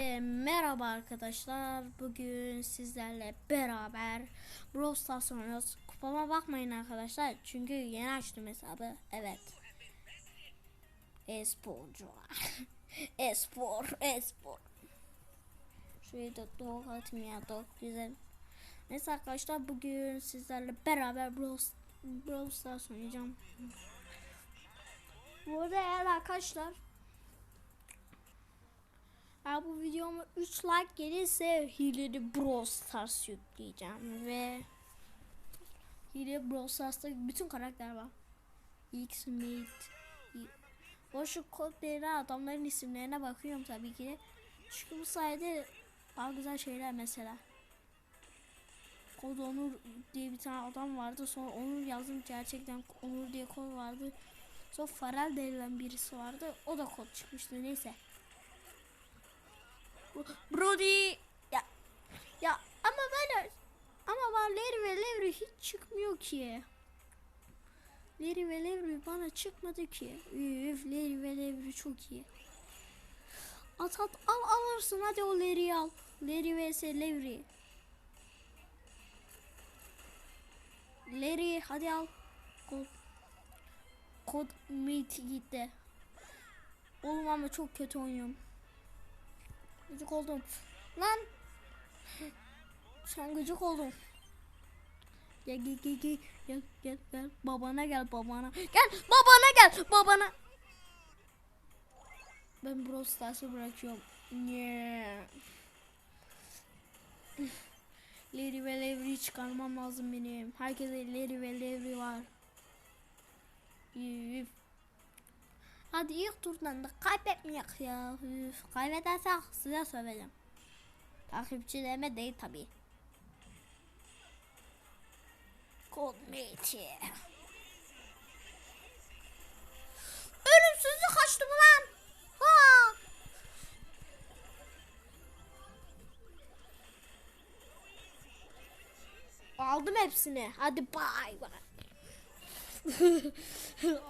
E, merhaba arkadaşlar. Bugün sizlerle beraber Brawl Stars oynuyoruz. Kupama bakmayın arkadaşlar. Çünkü yeni açtım hesabı. Evet. E-sporcular. E-spor, e-spor. Şurayı da doğuk atayım ya doğuk güzel. Neyse arkadaşlar bugün sizlerle beraber Brawl, Brawl Stars oynayacağım. Bu arada arkadaşlar eğer bu videoma 3 like gelirse hileli Brawl Stars yükleyeceğim ve hile Brawl Stars'ta bütün karakter var. X Mate Boşu kodlarına adamların isimlerine bakıyorum tabii ki de. Çünkü bu sayede daha güzel şeyler mesela. Kod Onur diye bir tane adam vardı. Sonra Onur yazdım gerçekten Onur diye kod vardı. Sonra Farel denilen birisi vardı. O da kod çıkmıştı neyse. Brody ya ya ama ben ama ben Larry ve Larry hiç çıkmıyor ki. Larry ve Larry bana çıkmadı ki. Üf Larry ve Larry çok iyi. At at al alırsın hadi o Larry'i al. Larry vs Larry. Larry hadi al. Kod. Kod mate gitti. Oğlum ama çok kötü oynuyorum. Gıcık oldum. Lan. Sen gıcık oldum. Gel gel gel gel gel gel gel babana gel babana gel babana gel babana ben Brawl Stars'ı bırakıyorum yeah. Larry ve Larry'i çıkarmam lazım benim herkese Larry ve Larry var Üf. Hadi ilk turdan da kaybetmeyek ya. Üf, kaybedersek size söyleyeceğim. Takipçilerime değil tabi. Cold Mate. Ölümsüzlük kaçtı mı lan? Ha! Aldım hepsini. Hadi bay bay.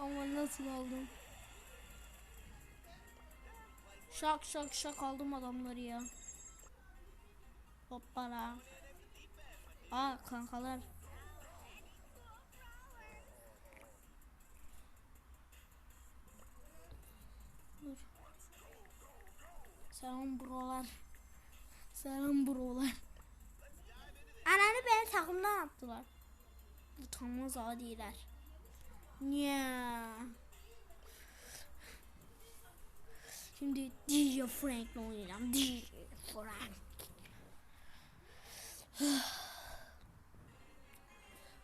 Ama nasıl aldım? Şak şak şak aldım adamları ya. Hoppala. Aa kankalar. Dur. Selam brolar. Selam brolar. Ananı beni takımdan attılar. Utanmaz adiler. Yeah. Şimdi DJ Frank'le oynayacağım. DJ Frank.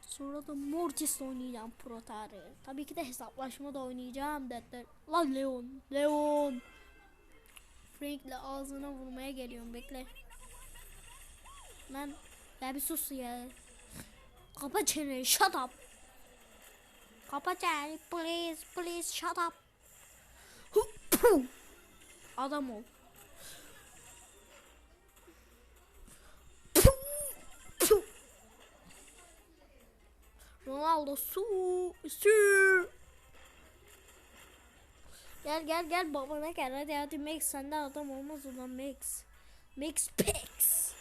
Sonra da Mortis'le oynayacağım Protar'ı. Tabii ki de hesaplaşma da oynayacağım dedi. Lan Leon, Leon. Frank'le ağzına vurmaya geliyorum bekle. Lan ya bir sus ya. Kapa çeneni shut up. Kapa çeneni please please shut up. Adam ol. Ronaldo su su. Gel gel gel babana gel hadi hadi Max sende adam olmaz ulan Max. Max Pex.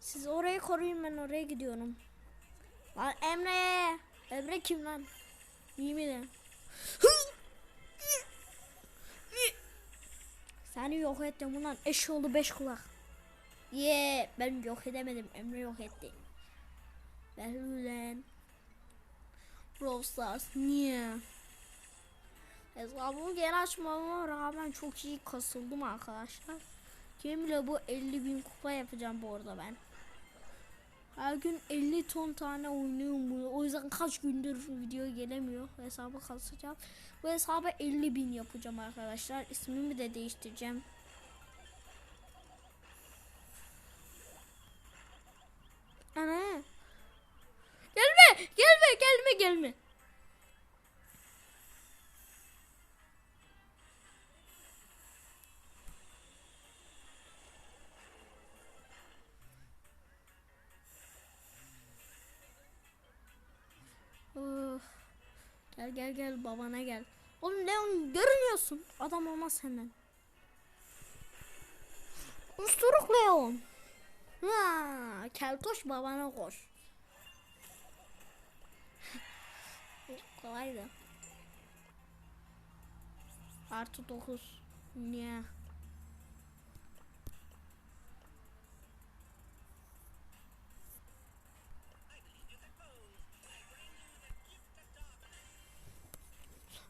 Siz orayı koruyun ben oraya gidiyorum. Lan Emre. Emre kim lan? Mi lan? Seni yok ettim ulan eşoğlu beş kulak. Ye yeah, ben yok edemedim Emre yok etti. Ben ulan. Brawl Stars niye? Hesabımı geri açmama rağmen çok iyi kasıldım arkadaşlar. Kim bile bu 50 bin kupa yapacağım bu arada ben. Her gün 50 ton tane oynuyorum bunu. O yüzden kaç gündür video gelemiyor. Hesabı kasacağım. Bu hesabı 50 bin yapacağım arkadaşlar. İsmimi de değiştireceğim. Gel gel babana gel. Oğlum Leon görünüyorsun. Adam olmaz senden. Usturuk Leon. Ha, keltoş babana koş. Kolaydı. Artı 9. Niye?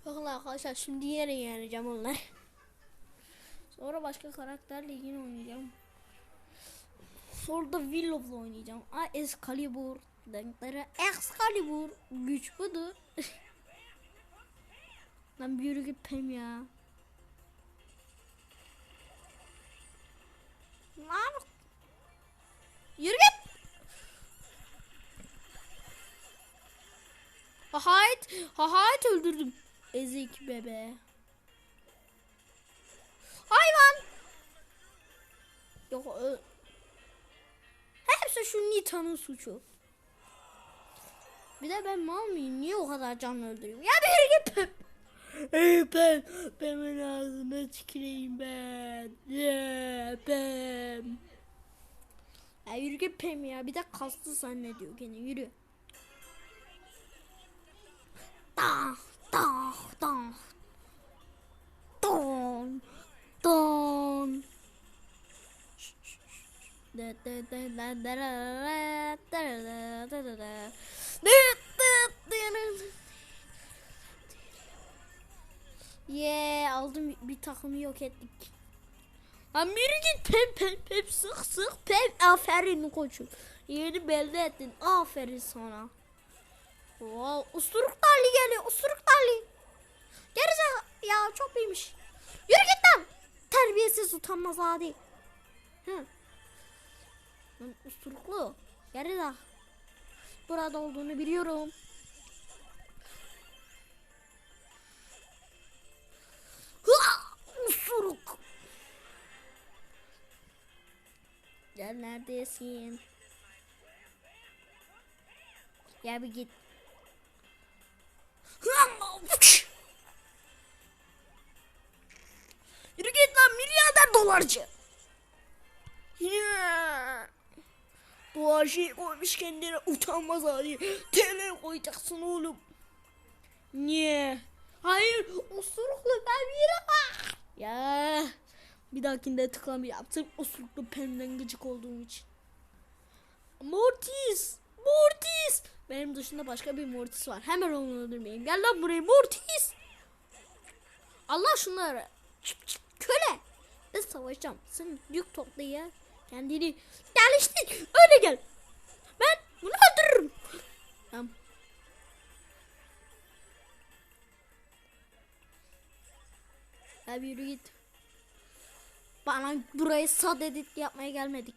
Bakın arkadaşlar şimdi yere yeneceğim onları. Sonra başka karakterle yine oynayacağım. Sonra da Willow'la oynayacağım. Aa Excalibur. Denkleri Excalibur. Güç budur. Lan bir yürü git Pem ya. Lan. Yürü git. Hahayt. Hahayt öldürdüm. Ezik bebe. Hayvan. Yok ö- Hepsi şu Nita'nın suçu. Bir de ben mal mıyım? Niye o kadar can öldürüyorum? Ya bir git. Ey ben, benim ağzıma tüküreyim ben. Ya ben. Ya yürü git Pem ya. Bir de kastı zannediyor gene yürü. Tak Don, don. Don. Don. Yeah, aldım bir takımı yok ettik. Amiri pem pem pem sık sık pem aferin koçum. Yeni belli ettin aferin sana. Wow, usturuk dali geliyor usturuk dali. Gerizekalı ya çok iyiymiş. Yürü git lan. Terbiyesiz utanmaz adi. Hı. Lan usturuklu. Geri de. Burada olduğunu biliyorum. Hıa! Usturuk. Gel neredesin? Ya bir git. Dolarcı. Bu her şeyi koymuş kendine utanmaz hali. TL koyacaksın oğlum. Niye? Hayır osuruklu ben bir Ya. Bir dahakinde tıklamayacağım. Sırf osuruklu pemden gıcık olduğum için. Mortis. Mortis. Benim dışında başka bir Mortis var. Hemen onu öldürmeyeyim. Gel lan buraya Mortis. Allah şunları. Çık, çık, savaşacağım. Sen yük topla ya. Kendini geliştir. Öyle gel. Ben bunu öldürürüm. Tamam. Abi yürü git. Bana burayı sad edit yapmaya gelmedik.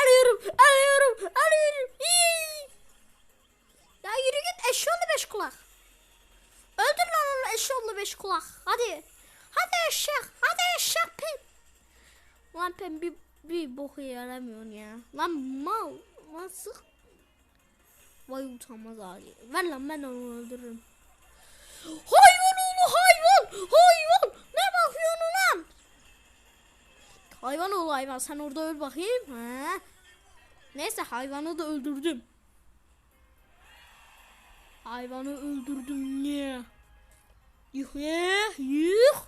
alıyorum, alıyorum. Hii. Ya yürü git eşyonlu beş kulak. Eşyonlu beş kulak. Hadi. Hadi eşek, hadi eşek pem. Lan pem bir, bir boku yaramıyorsun ya. Lan mal, lan sık. Vay utanmaz hali. Ver lan ben onu öldürürüm. Hayvan oğlu hayvan, hayvan. Ne bakıyorsun lan? Hayvan oğlu hayvan sen orada öl bakayım. Ha? Neyse hayvanı da öldürdüm. Hayvanı öldürdüm niye? Yuh ya yuh.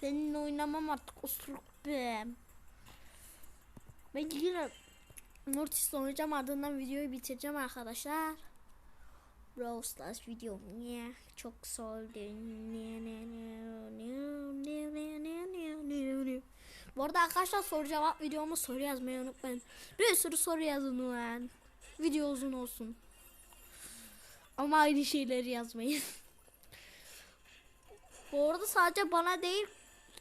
Seninle oynamam artık osuruk be. Ben yine Mortis oynayacağım ardından videoyu bitireceğim arkadaşlar. Brawl Stars video niye çok soldu. Bu arada arkadaşlar soru cevap videomu soru yazmayı unutmayın. Bir sürü soru yazın lan. Video uzun olsun. Ama aynı şeyleri yazmayın. Bu arada sadece bana değil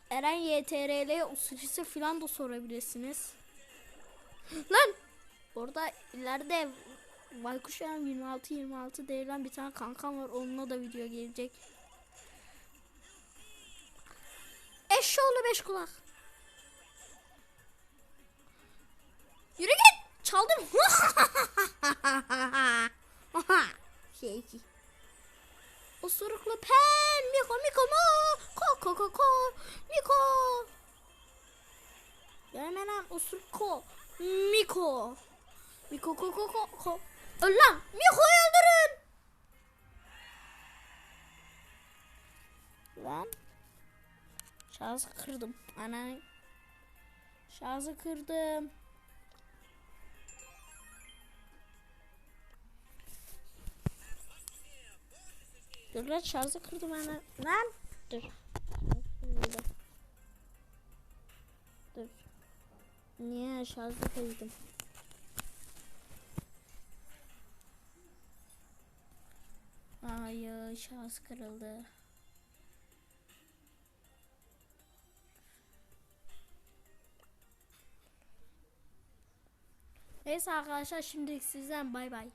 Eren YTRL usulüsü falan da sorabilirsiniz. Lan! Orada ileride Baykuş Eren 26 26 devren bir tane kankam var. Onunla da video gelecek. Eşşoğlu beş kulak. Yürü git. Çaldım. şey ki. Osuruklu pen. Miko miko mo. Ko ko ko ko. Miko lan Osurko. Miko. Miko ko ko ko ko. Öl lan. Miko'yu öldürün. Lan. Şarjı kırdım. Ana. Şarjı kırdım. Dur lan şarjı kırdım ana. Lan. Dur. Burada. Dur. Niye şarjı kırdım? Hayır şarj kırıldı. Neyse arkadaşlar şimdi sizden bay bay.